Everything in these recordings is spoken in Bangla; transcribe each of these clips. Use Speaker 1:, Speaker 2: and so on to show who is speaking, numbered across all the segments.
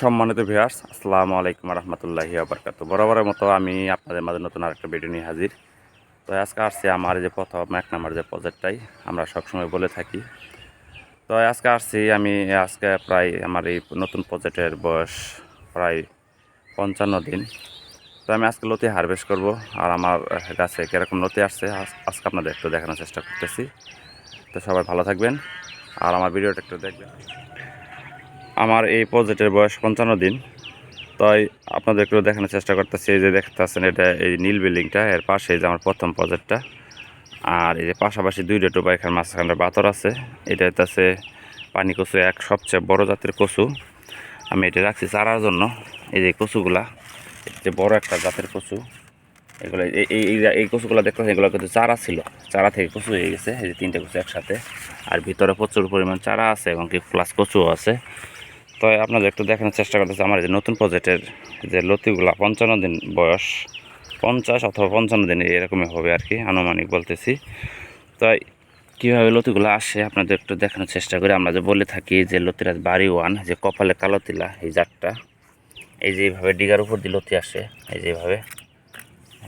Speaker 1: সম্মানিত ভিউয়ার্স আসসালামু আলাইকুম রহমতুল্লাহি আবরকাত বরাবরের মতো আমি আপনাদের মাঝে নতুন আরেকটা ভিডিও নিয়ে হাজির। তো আজকে আসছে আমার যে প্রথম, এক নাম্বার যে প্রজেক্টটাই আমরা সবসময় বলে থাকি। তো আজকে আসছি আমি, আজকে প্রায় আমার এই নতুন প্রজেক্টের বয়স প্রায় পঞ্চান্ন দিন। তো আমি আজকে লতি হারভেস্ট করব, আর আমার গাছে কীরকম লতি আসছে আজকে আপনাদের একটু দেখানোর চেষ্টা করতেছি। তো সবাই ভালো থাকবেন, আর আমার ভিডিওটা একটু দেখবেন। আমার এই প্রজেক্টের বয়স পঞ্চান্ন দিন। তাই আপনাদের একটু দেখানোর চেষ্টা করতেছি, এই যে দেখতে এটা এই নীল বিল্ডিংটা, এর পাশে যে আমার প্রথম প্রজেক্টটা আর এই যে পাশাপাশি দুইটা টোপা এখানে মাঝখানে বাতর আছে, এটা হচ্ছে পানি কচু এক, সবচেয়ে বড় জাতের কচু। আমি এটা রাখছি চারার জন্য, এই যে কচুগুলা যে বড় একটা জাতের কচু। এগুলো এই এই কচুগুলো দেখতে পাচ্ছেন এগুলো কিন্তু চারা ছিল, চারা থেকে কচু হয়ে গেছে, এই যে তিনটে কচু একসাথে। আর ভিতরে প্রচুর পরিমাণ চারা আছে এবং কি প্লাস কচুও আছে। তো আপনাদের একটু দেখানোর চেষ্টা করতেছি, আমার যে নতুন প্রজেক্টের যে লতিগুলা পঞ্চান্ন দিন বয়স, পঞ্চাশ অথবা পঞ্চান্ন দিন এরকমই হবে আর কি, আনুমানিক বলতেছি। তাই কীভাবে লতিগুলো আসে আপনাদের একটু দেখানোর চেষ্টা করি, আমরা যে বলে থাকি যে লতিরাজ বাড়ি ওয়ান, যে কপালে কালো তিলা, এই জাতটা। এই যে এইভাবে ডিগার উপর দিয়ে লতি আসে, এই যে এইভাবে।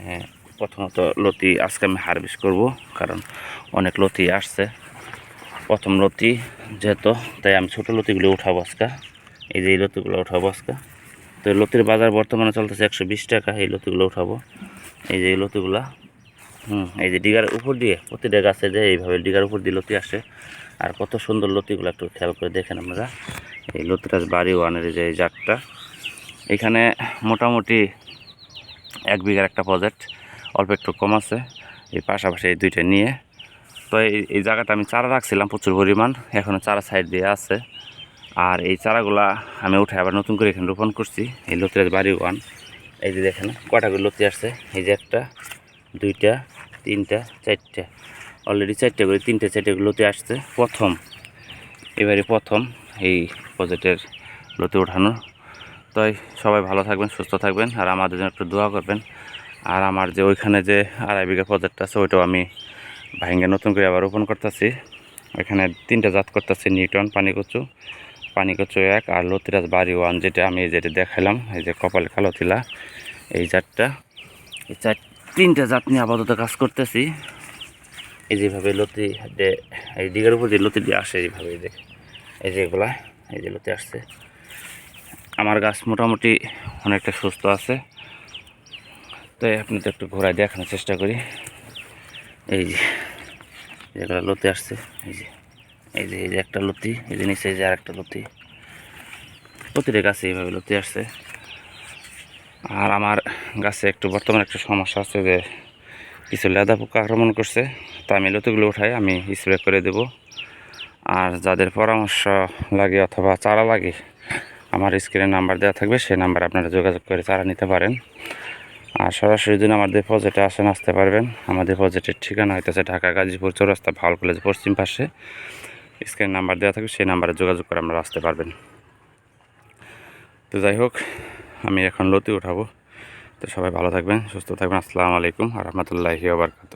Speaker 1: হ্যাঁ প্রথমত লতি আজকে আমি হারভেস্ট করব, কারণ অনেক লতি আসছে। প্রথম লতি যেহেতু, তাই আমি ছোটো লতিগুলো উঠাবো আজকে। এই যে এই লতিগুলো উঠাবো আজকে। তো লতির বাজার বর্তমানে চলতেছে একশো বিশ টাকা, এই লতিগুলো উঠাবো। এই যে এই লতিগুলা, হুম, এই যে ডিগার উপর দিয়ে, প্রতিটা গাছে যে এইভাবে ডিগার উপর দিয়ে লতি আসে, আর কত সুন্দর লতিগুলো একটু খেয়াল করে দেখেন আপনারা। এই লতিরাজ বাড়ি ওয়ানের যে এই জাতটা, এখানে মোটামুটি এক বিঘার একটা প্রজেক্ট, অল্প একটু কম আছে। এই পাশাপাশি এই দুইটা নিয়ে। তো এই এই জায়গাটা আমি চারা রাখছিলাম প্রচুর পরিমাণ এখনও চারা সাইড দিয়ে আছে। আর এই চারাগুলা আমি উঠে আবার নতুন করে এখানে রোপণ করছি, এই লতিরাজ বাড়ি ওয়ান। এই যে দেখেন কটা করে লতি আসছে? এই যে একটা, দুইটা, তিনটা, চারটা। অলরেডি চারটে করে, তিনটে, চারটে লতি আসছে। প্রথম, এবারে প্রথম এই প্রজেক্টের লতি ওঠানো। তাই সবাই ভালো থাকবেন, সুস্থ থাকবেন, আর আমাদের জন্য একটু দোয়া করবেন। আর আমার যে ওইখানে যে আড়াই বিঘা প্রজেক্ট আছে, ওইটাও আমি ভাইঙ্গে নতুন করে আবার রোপণ করতেছি। এখানে তিনটা জাত করতেছি নিউটন পানি কচু পানি কচু এক আর লতিরাজ বাড়ি ওয়ান যেটা আমি যেটা দেখালাম, এই যে কপাল কালো তিলা, এই জাতটা। এই চার, তিনটা জাত নিয়ে আপাতত কাজ করতেছি। এই যেভাবে লতি এই দিকের উপর যে লতি দিয়ে আসে এইভাবে এই দেখে, এই যে এগুলা, এই যে লতি আসছে। আমার গাছ মোটামুটি অনেকটা সুস্থ আছে। তাই আপনাদের একটু ঘোরায় দেখানোর চেষ্টা করি। এই যে, যেগুলো লতি আসছে, এই যে। এই যে এই যে একটা লতি, এই যে নিচে যে আর একটা লতি। প্রতিটা গাছে এইভাবে লতি আসছে। আর আমার গাছে একটু বর্তমানে একটা সমস্যা আছে যে, কিছু লেদা পোকা আক্রমণ করছে। তো আমি লতিগুলো উঠাই, আমি স্প্রে করে দেব। আর যাদের পরামর্শ লাগে অথবা চারা লাগে, আমার স্ক্রিনে নাম্বার দেওয়া থাকবে, সেই নাম্বারে আপনারা যোগাযোগ করে চারা নিতে পারেন। আর সরাসরি যদি আমাদের প্রজেক্টে আসেন, আসতে পারবেন। আমাদের প্রজেক্টের ঠিকানা হইতেছে ঢাকা, গাজীপুর, চৌরাস্তা ভাওয়াল কলেজ পশ্চিম পাশে। স্ক্রিনে নাম্বার দেওয়া থাকবে, সেই নাম্বারে যোগাযোগ করে আপনারা আসতে পারবেন। তো যাই হোক, আমি এখন লতি উঠাবো। তো সবাই ভালো থাকবেন, সুস্থ থাকবেন। আসসালামু আলাইকুম আর রহমতুল্লাহি আবরকাত